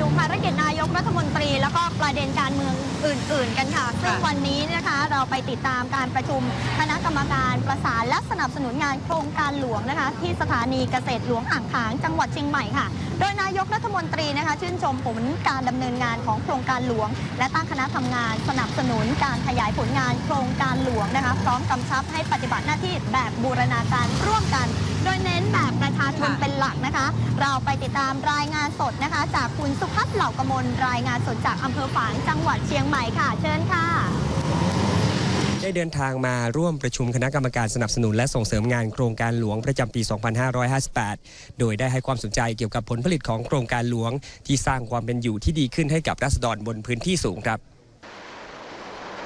ดูภารกิจนายกรัฐมนตรี แล้วก็ประเด็นการเมืองอื่น ๆ กันค่ะซึ่งวันนี้นะคะเราไปติดตามการประชุมคณะกรรมการประสานและสนับสนุนงานโครงการหลวงนะคะ ที่สถานีเกษตรหลวงอ่างขางจังหวัดเชียงใหม่ค่ะ โดยนายกรัฐมนตรีนะคะชื่นชมผลการดำเนินงานของโครงการหลวง และตั้งคณะทำงานสนับสนุนการขยายผลงานโครงการหลวงนะคะพร้อมกำชับให้ปฏิบัติหน้าที่แบบบูรณาการร่วมกัน โดยเน้นแบบประชาชนเป็นหลักนะคะ เราไปติดตามรายงานสดนะคะ จากคุณสุพัฒน์เหล่ากมลรายงานสดจากอำเภอฝางจังหวัดเชียงใหม่ค่ะ เชิญค่ะ ได้เดินทางมาร่วมประชุมคณะกรรมการสนับสนุนและส่งเสริมงานโครงการหลวงประจำปี 2558 โดยได้ให้ความสนใจเกี่ยวกับผลผลิตของโครงการหลวง ที่สร้างความเป็นอยู่ที่ดีขึ้นให้กับราษฎรบนพื้นที่สูงครับ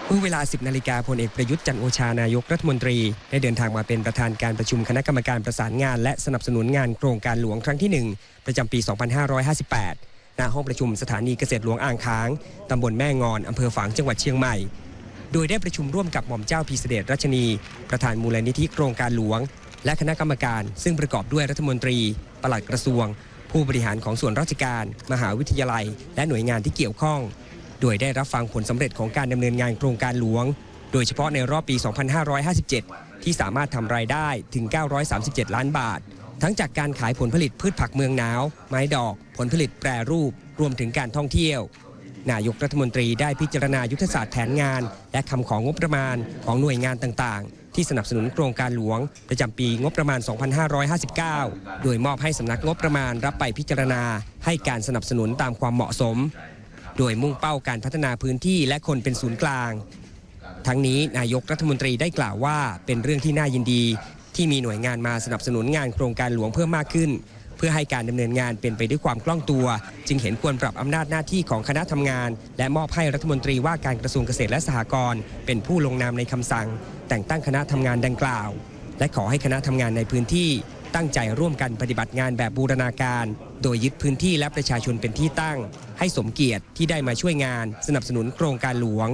เมื่อเวลา 10 นาฬิกาพลเอกประยุทธ์จันโอชานายกรัฐมนตรี ได้เดินทางมาเป็นประธานการประชุมคณะกรรมการประสานงาน และสนับสนุนงานโครงการหลวงครั้งที่ 1 ประจำปี 2558 ณ ห้องประชุมสถานีเกษตรหลวงอ่างค้าง ตำบลแม่งอน อำเภอฝาง จังหวัดเชียงใหม่ โดยได้ประชุมร่วมกับหม่อมเจ้าพีเสเด็จรัชนี ประธานมูลนิธิโครงการหลวง และคณะกรรมการซึ่งประกอบด้วยรัฐมนตรี ปลัดกระทรวง ผู้บริหารของส่วนราชการ มหาวิทยาลัย และหน่วยงานที่เกี่ยวข้อง โดยได้รับฟังผลสำเร็จของการดำเนินงานโครงการหลวง โดยเฉพาะในรอบปี 2557 ที่สามารถทำรายได้ถึง 937 ล้านบาท ทั้งจากการขายผลผลิตพืชผักเมืองหนาว ไม้ดอก ผลผลิตแปรรูป รวมถึงการท่องเที่ยว นายกรัฐมนตรีได้พิจารณายุทธศาสตร์แผนงาน และคำของงบประมาณของหน่วยงานต่างๆ ที่สนับสนุนโครงการหลวง ประจำปีงบประมาณ 2559 โดยมอบให้สำนักงบประมาณรับไปพิจารณา ให้การสนับสนุนตามความเหมาะสม โดยมุ่งเป้าการพัฒนาพื้นที่และคนเป็นศูนย์กลาง ทั้งนี้นายกรัฐมนตรีได้กล่าวว่าเป็นเรื่องที่น่ายินดี ที่มีหน่วยงานมาสนับสนุนงานโครงการหลวงเพิ่มมากขึ้น เพื่อให้การดำเนินงานเป็นไปด้วยความคล่องตัว จึงเห็นควรปรับอำนาจหน้าที่ของคณะทำงาน และมอบให้รัฐมนตรีว่าการกระทรวงเกษตรและสหกรณ์เป็นผู้ลงนามในคำสั่ง แต่งตั้งคณะทำงานดังกล่าว และขอให้คณะทำงานในพื้นที่ตั้งใจร่วมกันปฏิบัติงานแบบบูรณาการ โดยยึดพื้นที่และประชาชนเป็นที่ตั้ง ให้สมเกียรติที่ได้มาช่วยงาน สนับสนุนโครงการหลวง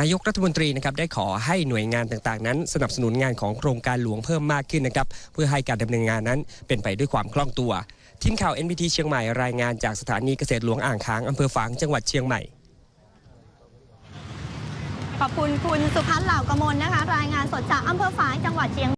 นายกรัฐมนตรีนะครับได้ขอให้หน่วยงานต่างๆ นั้น สนับสนุนงานของโครงการหลวงเพิ่มมากขึ้นนะครับเพื่อให้การดำเนินงานนั้นเป็นไปด้วยความคล่องตัว ทีมข่าว NBT เชียงใหม่รายงานจากสถานีเกษตรหลวงอ่างค้างอำเภอฝางจังหวัดเชียงใหม่ขอบคุณคุณสุพัฒน์เหล่ากมลนะคะ รายงานสดจากอำเภอฝางจังหวัดเชียง